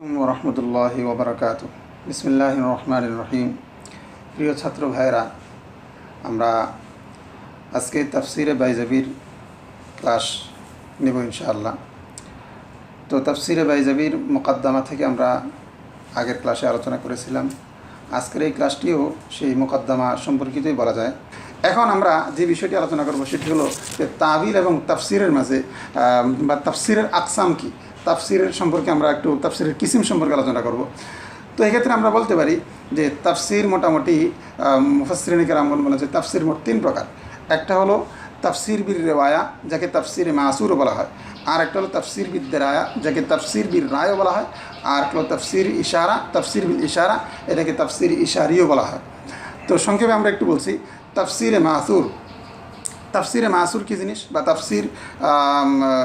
রহমতুল্লাহি ওবরাকাত বিসমিল্লাহ রহমান রহিম প্রিয় ছাত্র ভাইরা আমরা আজকে তাফসিরে বাইজাবির ক্লাস নেব ইনশাআল্লাহ। তো তাফসিরে বাইজাবির মোকদ্দমা থেকে আমরা আগের ক্লাসে আলোচনা করেছিলাম। আজকের এই ক্লাসটিও সেই মোকদ্দমা সম্পর্কিতই বলা যায়। এখন আমরা যে বিষয়টি আলোচনা করব সেটি হলো যে তাবিল এবং তাফসিরের মাঝে বা তাফসিরের আকসাম কি? তাফসিরের সম্পর্কে আমরা একটু, তাফসিরের কিসিম সম্পর্কে আলোচনা করব। তো এক্ষেত্রে আমরা বলতে পারি যে তাফসির মোটামুটি মুফাসরিনিকের আমল বলা যায় তাফসির মোট তিন প্রকার। একটা হলো তাফসির বীর রেওয়ায়া, যাকে তাফসির মাসুরও বলা হয়। আর একটা হলো তাফসির বিদ রায়া যাকে তাফসির বীর রায়ও বলা হয়। আর একটা হলো তাফসির ইশারা, তাফসির বিল ইশারা, এটাকে তাফসির ইশারিও বলা হয়। তো সংক্ষেপে আমরা একটু বলছি, তাফসিরে মাসুর। তাফসিরে মাসুর কী জিনিস বা তাফসির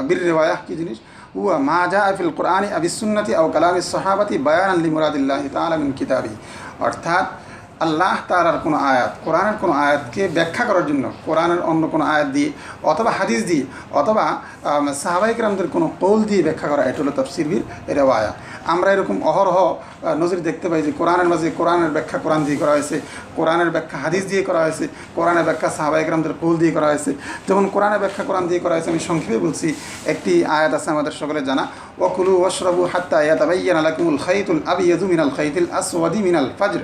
বীর রেওয়ায়া কী জিনিস? হুয়া মা জা ফিল কোরআনি আবিসুন্নতি আও কালামি সাহাবাতি বায়ান আল্লি মুরাদিল্লাহি তাআলা মিন কিতাবি অর্থাৎ আল্লাহ তাআলার কোনো আয়াত, কোরআনের কোনো আয়াতকে ব্যাখ্যা করার জন্য, কোরআনের অন্য কোনো আয়াত দিয়ে, অথবা হাদিস দিয়ে, অথবা সাহাবাইক রামদের কোনো কৌল দিয়ে ব্যাখ্যা করা, এটা হলো তফসির বীর রেওয়ায়া আমরা এরকম অহরহ নজির দেখতে পাই যে কোরআনের মাঝে কোরআনের ব্যাখ্যা কোরআন দিয়ে করা হয়েছে, কোরআনের ব্যাখ্যা হাদিস দিয়ে করা হয়েছে, কোরআনের ব্যাখ্যা সাহাবাইক রামদের কৌল দিয়ে করা হয়েছে। যেমন কোরআনের ব্যাখ্যা কোরআন দিয়ে করা হয়েছে, আমি সংক্ষেপে বলছি, একটি আয়াত আছে আমাদের সকলে জানা ওকুলু ওশরাবু হাত্তা ইয়াতাবাইয়ান আলাকুমুল খাইতুল আবিয়াদু মিনাল খাইতুল আসওয়াদি মিনাল ফাজর।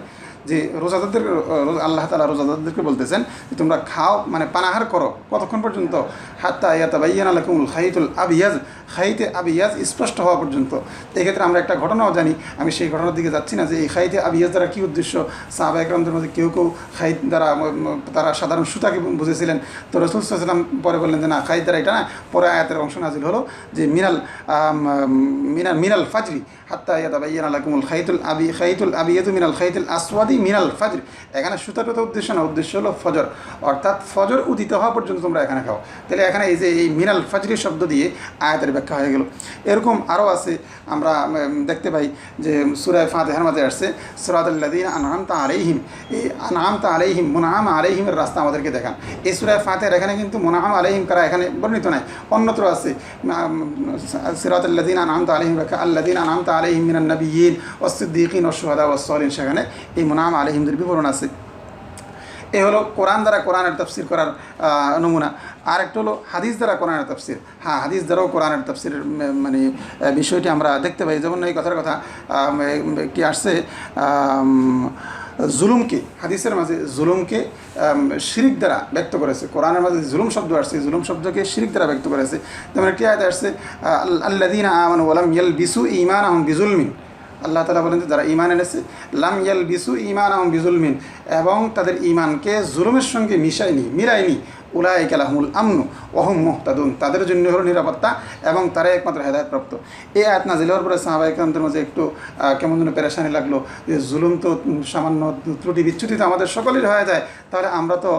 যে রোজাদারদের আল্লাহ তালা রোজাদারদেরকে বলতেছেন যে তোমরা খাও মানে পানাহার করো কতক্ষণ পর্যন্ত? হাত্তা ইয়াতাবাইয়ান আলাকুমুল খাইতুল আবিয়াজ, খাইতে আবিয়াজ স্পষ্ট হওয়া পর্যন্ত। এক্ষেত্রে আমরা একটা ঘটনাও জানি। আমি সেই ঘটনার দিকে যাচ্ছি না যে এই খাইতে আবিয়াজ দ্বারা কী উদ্দেশ্য? সাহাবা একরামদের মধ্যে কেউ কেউ খাইত দ্বারা তারা সাধারণ সুতাকে বুঝেছিলেন। তো রসুল সাল্লাম পরে বললেন যে না, খাইত দ্বারা এটা না। পরে আয়াতের অংশ নাজিল হলো যে মিনাল মিনাল মিনাল ফাজরি, হাত্তা ইয়াতাবাইয়ান আলাকুমুল খাইতুল আবি, খাইতুল আবিয়াদু মিনাল খাইতুল আসওয়াদি মিনাল ফাজর, এখানে সুতার উদ্দেশ্য না, উদ্দেশ্য হলো ফজর। অর্থাৎ ফজর উদিত হওয়া পর্যন্ত তোমরা এখানে খাও। তাহলে এখানে এই যে এই মিনাল ফাজরি শব্দ দিয়ে আয়াতের ব্যাখ্যা হয়ে গেল। এরকম আরও আছে, আমরা দেখতে পাই যে সুরায় ফাতেহার মাঝে আসছে সুরাতুল্লাদিন আনহামতা আলাইহিম। এই আনহামতা আলাইহিম মুনাহাম আলাইহিমের রাস্তা আমাদেরকে দেখান। এই সুরায় ফাতেহার এখানে কিন্তু মুনাহাম আলাইহিম কারা এখানে বর্ণিত নাই। অন্যত্র আছে সিরাতুল্লাদিন আনহামতা আলাইহিম ব্যাখ্যা আল্লাদিন আনহামতা আলাইহিম মিনান নবীন ওসিদ্দিকিন ওসলিন সেখানে এই মুনাহাম আলাইহিমদের বিবরণ আছে। এ হলো কোরআন দ্বারা কোরআনের তফসির করার নমুনা। আর একটা হলো হাদিস দ্বারা কোরআনের তফসির। হ্যাঁ হাদিস দ্বারাও কোরআনের তফসিরের মানে বিষয়টি আমরা দেখতে পাই। যেমন এই কথার কথা কি আসছে জুলুমকে, হাদিসের মাঝে জুলুমকে শিরিক দ্বারা ব্যক্ত করেছে। কোরআনের মাঝে জুলুম শব্দ আসছে জুলুম শব্দকে শিরিক দ্বারা ব্যক্ত করেছে। যেমন একটি আয়াত আসছে আল্লাদিন আমান ওয়ালাম ইয়াল বিসু ইমান আহম বিজুলমিন। আল্লাহ তালা বলেন যে, যারা ইমান এনেছে, লাম ইয়াল বিসু ইমান আহম বিজুলমিন এবং তাদের ইমানকে জুলুমের সঙ্গে মিশায়নি, মিলায়নি উলাই কালাহমুল আমনু অহম মোহতাদুন। তাদের জন্য হলো নিরাপত্তা এবং তারাই একমাত্র হেদায়তপ্রাপ্ত। এই আয়াত নাজিল হওয়ার পরে সাহাবা ইকরামদের মাঝে একটু কেমন যেন পেরেশানি লাগল যে, জুলুম তো সামান্য ত্রুটি বিচ্যুতি তো আমাদের সকলের হয়ে যায়, তাহলে আমরা তো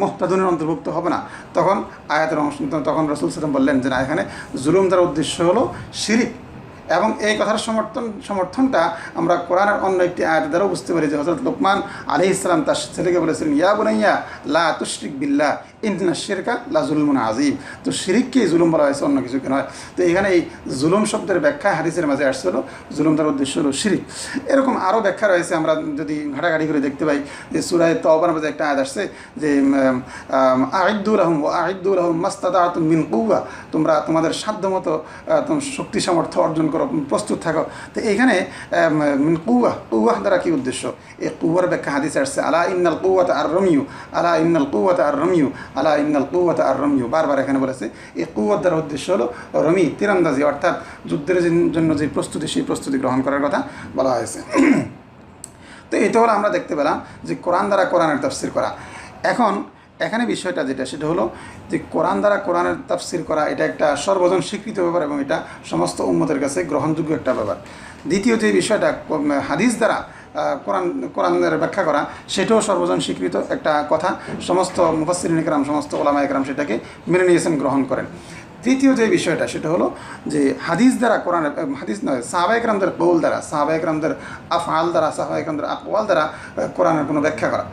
মোহতাদুনের অন্তর্ভুক্ত হব না। তখন আয়াতের অংশ, তখন রসুল সালাম বললেন যে, না, এখানে জুলুম দ্বারা উদ্দেশ্য হলো শিরিক। এবং এই কথার সমর্থন, সমর্থনটা আমরা কোরআনের অন্য একটি আয়াত দ্বারাও বুঝতে পারি যে হজরত লোকমান আলি ইসলাম তার ছেলেকে বলেছিলেন, ইয়া বুনাইয়া, লা তুশরিক বিল্লাহ। ইন্দিনা শেরকা লা জুলমুন আজিম তো শিরিককেই জুলুম বলা হয়েছে অন্য কিছুকে নয়। তো এখানে এই জুলুম শব্দের ব্যাখ্যা হাদিসের মাঝে আসছিল। জুলুম তার উদ্দেশ্য হলো শিরিক। এরকম আরও ব্যাখ্যা রয়েছে আমরা যদি ঘাটাঘাটি করে দেখতে পাই যে সুরায় তওবার মাঝে একটা আয়াত আসছে যে আহিদুল আহম ও আহিদুল আহম মাস্তাদা মিন কৌয়া তোমরা তোমাদের সাধ্য মতো তোমার শক্তি সামর্থ্য অর্জন করো প্রস্তুত থাকো। তো আম, মিন কৌয়া কৌয়া দ্বারা কী উদ্দেশ্য? এই কৌয়ার ব্যাখ্যা হাদিসে আসছে আলা ইন্নাল কৌয়াত আর রমিউ আলা ইন্নাল কৌয়াত আর রমিউ আলা ইন্নাল কৌয়াত আর রমিউ বারবার এখানে বলেছে, এই কৌয়ার দ্বারা উদ্দেশ্য হলো রমি তীরন্দাজি, অর্থাৎ যুদ্ধের জন্য যে প্রস্তুতি, সেই প্রস্তুতি গ্রহণ করার কথা বলা হয়েছে। তো এটা হলো আমরা দেখতে পেলাম যে কোরআন দ্বারা কোরআনের তফসির করা। এখন এখানে বিষয়টা যেটা, সেটা হলো যে কোরআন দ্বারা কোরআনের তফসির করা, এটা একটা সর্বজন স্বীকৃত ব্যাপার এবং এটা সমস্ত উম্মতের কাছে গ্রহণযোগ্য একটা ব্যাপার। দ্বিতীয় যে বিষয়টা হাদিস দ্বারা কোরআন, কোরআনের ব্যাখ্যা করা, সেটাও সর্বজন স্বীকৃত একটা কথা। সমস্ত মুফাসির একরাম সমস্ত ওলামা একরাম সেটাকে মেনে নিয়েছেন, গ্রহণ করেন। তৃতীয় যে বিষয়টা, সেটা হলো যে হাদিস দ্বারা কোরআন হাদিস নয় সাহাবাইকরামদের বৌল দ্বারা সাহাবায়করামদের আফ আল দ্বারা সাহাবাইকরামদের আকওয়াল দ্বারা কোরআনের কোনো ব্যাখ্যা করা।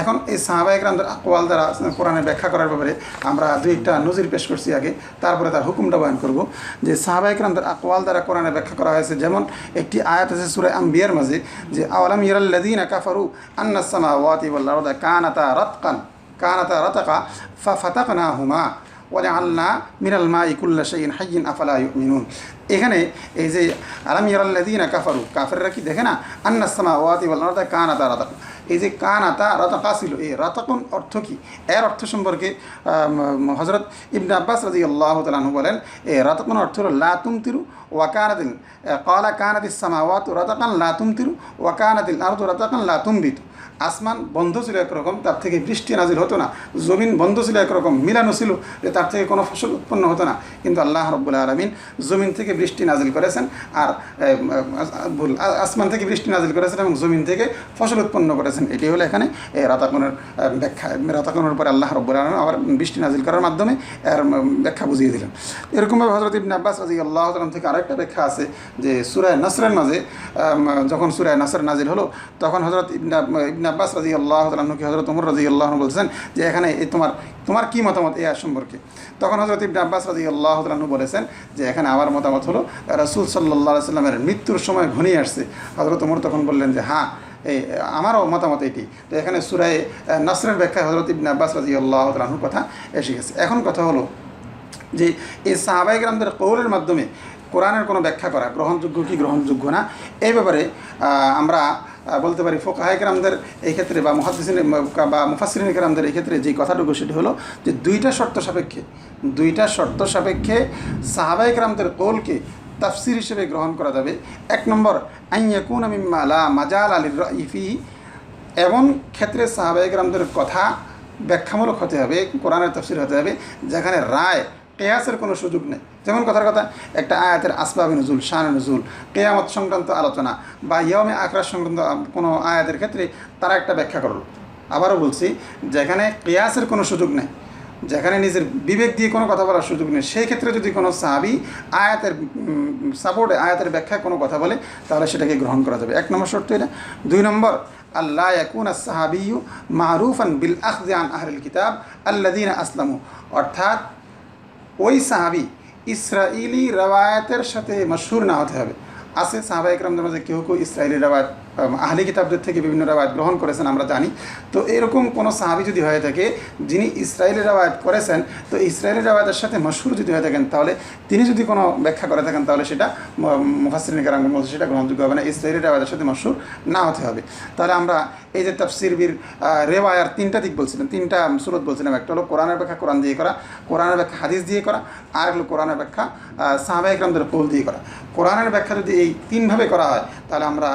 এখন এই সাহাবা আকোয়াল দ্বারা কোরআনের ব্যাখ্যা করার ব্যাপারে আমরা দুই একটা নজির পেশ করছি আগে। তারপরে তার হুকুমটা বয়ন করব যে সাহাবা আকোয়াল দ্বারা কোরআনের ব্যাখ্যা করা হয়েছে। যেমন একটি আয়াত আছে সুরে আম্বিয়ার মাঝে যে, আওয়ালাম ইয়ারাল্লাযীনা কাফারু আন্নাসামা সামাওয়াতি কানাতা রতকান, কানাতা ফা ফাতাকানা রাতাকা ফাফাতাকনাহুমা ওয়াজআলনা মিনাল মা কুল্লা শাইইন হাইয়িন আফালা ইউমিনুন। এখানে এই যে, আলাম ইয়ারাল্লাযীনা কাফারু, কাফেররা কি দেখে না? আন্নাস সামাওয়াতি ওয়াল আরদা কানাতা রাতাকা এই যে কানাতা রাতাকা ছিল এই রাতাকুন অর্থ কি? এর অর্থ সম্পর্কে হজরত ইবনে আব্বাস রাজি আল্লাহ তালু বলেন, এই রাতাকুন অর্থ হলো, লা তুমতিরু ওয়াকানাতিল কলা কানাতিস সামাওয়াত রাতাকান লা তুমতিরু ওয়াকানাতিল আরদু রাতাকান লাতুম তুমবিতু। আসমান বন্ধ ছিল একরকম, তার থেকে বৃষ্টি নাজিল হতো না। জমিন বন্ধ ছিল একরকম, মিলানো ছিল যে তার থেকে কোনো ফসল উৎপন্ন হতো না। কিন্তু আল্লাহ রব্বুল আলমিন জমিন থেকে বৃষ্টি নাজিল করেছেন আর ভুল আসমান থেকে বৃষ্টি নাজিল করেছেন এবং জমিন থেকে ফসল উৎপন্ন করেছেন। এটি হলো এখানে রাতাকনের ব্যাখ্যা। রাতাকনের পরে আল্লাহ রব্বুল আলম আবার বৃষ্টি নাজিল করার মাধ্যমে এর ব্যাখ্যা বুঝিয়ে দিলেন। এরকমভাবে হজরত ইবনে আব্বাস রাজি আল্লাহ তালাম থেকে আরেকটা ব্যাখ্যা আছে যে সুরায় নাসরের মাঝে যখন সুরায় নাসর নাজিল হলো, তখন হজরত ইবনে ইবনে আব্বাস রাজি আল্লাহ তালামকে হজরত উমর রাজি আল্লাহ বলছেন যে এখানে এই তোমার তোমার কি মতামত এই সম্পর্কে? তখন হজরত ইবনে আব্বাস রাজি আল্লাহ তালাহু বলেছেন যে এখানে আমার মতামত হলো, রাসুল সাল্লাহ সাল্লামের মৃত্যুর সময় ঘনিয়ে আসছে। হজরত উমর তখন বললেন যে হ্যাঁ এই আমারও মতামত এটি। তো এখানে সুরায় নাসরের ব্যাখ্যায় হজরত ইবনে আব্বাস রাজি আল্লাহ তালাহুর কথা এসে গেছে। এখন কথা হলো যে এই সাহাবাইগ্রামদের কৌলের মাধ্যমে কোরআনের কোনো ব্যাখ্যা করা গ্রহণযোগ্য কি গ্রহণযোগ্য না? এই ব্যাপারে আমরা বলতে পারি ফোকাহাইকরামদের এই ক্ষেত্রে বা মহাদিসিন বা মুফাসরিন কেরামদের এই ক্ষেত্রে যে কথাটুকু সেটি হলো যে দুইটা শর্ত সাপেক্ষে, দুইটা শর্ত সাপেক্ষে সাহাবাইকরামদের কৌলকে তাফসির হিসেবে গ্রহণ করা যাবে। এক নম্বর আইয়াকুন লা মাজাল আলির ইফি এমন ক্ষেত্রে সাহাবাইকরামদের কথা ব্যাখ্যামূলক হতে হবে, কোরআনের তফসির হতে হবে, যেখানে রায় কেয়াসের কোনো সুযোগ নেই। যেমন কথার কথা, একটা আয়াতের আসবাবি নজুল শাহ নজুল, কেয়ামত সংক্রান্ত আলোচনা বা ইয়মে আখরার সংক্রান্ত কোনো আয়াতের ক্ষেত্রে তারা একটা ব্যাখ্যা করল। আবারও বলছি, যেখানে কেয়াসের কোনো সুযোগ নেই, যেখানে নিজের বিবেক দিয়ে কোনো কথা বলার সুযোগ নেই, সেই ক্ষেত্রে যদি কোনো সাহাবি আয়াতের সাপোর্টে আয়াতের ব্যাখ্যায় কোনো কথা বলে, তাহলে সেটাকে গ্রহণ করা যাবে। এক নম্বর শর্ত এটা। দুই নম্বর আল্লাহ ইয়াকুন সাহাবিউ মারুফান বিল আখজান আহরুল কিতাব আল্লাদিন আসলামু। অর্থাৎ ওই সাহাবি ইসরায়েলি রওয়ায়াতের সাথে মশহুর না হতে হবে। আছে সাহাবা একরামদের মাঝে কেউ কেউ ইসরায়েলি রওয়ায়ত আম, আহলি কিতাবদের থেকে বিভিন্ন রওয়ায়ত গ্রহণ করেছেন, আমরা জানি। তো এরকম কোনো সাহাবি যদি হয়ে থাকে, যিনি ইসরায়েলি রওয়ায়ত করেছেন, তো ইসরায়েলের রওয়ায়তের সাথে মশহুর যদি হয়ে থাকেন, তাহলে তিনি যদি কোনো ব্যাখ্যা করে থাকেন, তাহলে সেটা মুফাসরিন কেরামের মধ্যে সেটা গ্রহণযোগ্য হবে না ইসরায়েলি রওয়ায়তের সাথে মশহুর না হতে হবে। তাহলে আমরা এই যে তাফসির বীর রেওয়ায়ার তিনটা দিক বলছিলাম, তিনটা সুরত বলছিলাম, একটা হলো কোরআনের ব্যাখ্যা কোরআন দিয়ে করা, কোরআনের ব্যাখ্যা হাদিস দিয়ে করা, আর হলো কোরআনের ব্যাখ্যা সাহাবা একরামদের কোল দিয়ে করা। কোরআনের ব্যাখ্যা যদি এই তিনভাবে করা হয়, তাহলে আমরা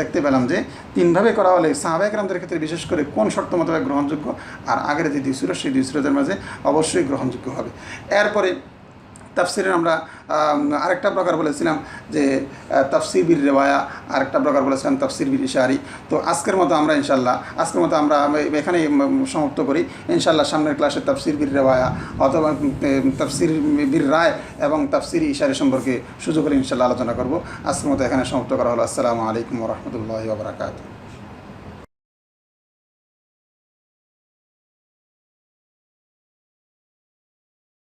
দেখতে পেলাম যে তিনভাবে করা হলে সাহাবা একরামদের ক্ষেত্রে বিশেষ করে কোন শর্ত মোতাবেক গ্রহণযোগ্য? আর আগের যে দুই সুরজ সেই দুই সুরজের মাঝে অবশ্যই গ্রহণযোগ্য হবে। এরপরে তাফসিরের আমরা আরেকটা প্রকার বলেছিলাম যে তাফসির বীর রেওয়ায়া, আরেকটা প্রকার বলেছিলাম তাফসির বীর ইশারি। তো আজকের মতো আমরা ইনশাল্লাহ আজকের মতো আমরা এখানেই সমাপ্ত করি। ইনশাল্লাহ সামনের ক্লাসে তাফসির বীর রেওয়ায়া অথবা তাফসির বীর রায় এবং তাফসির ইশারি সম্পর্কে সুযোগ হলে ইনশাল্লাহ আলোচনা করব। আজকের মতো এখানে সমাপ্ত করা হলো। আসসালামু আলাইকুম রহমতুল্লাহ বাবরাকাতু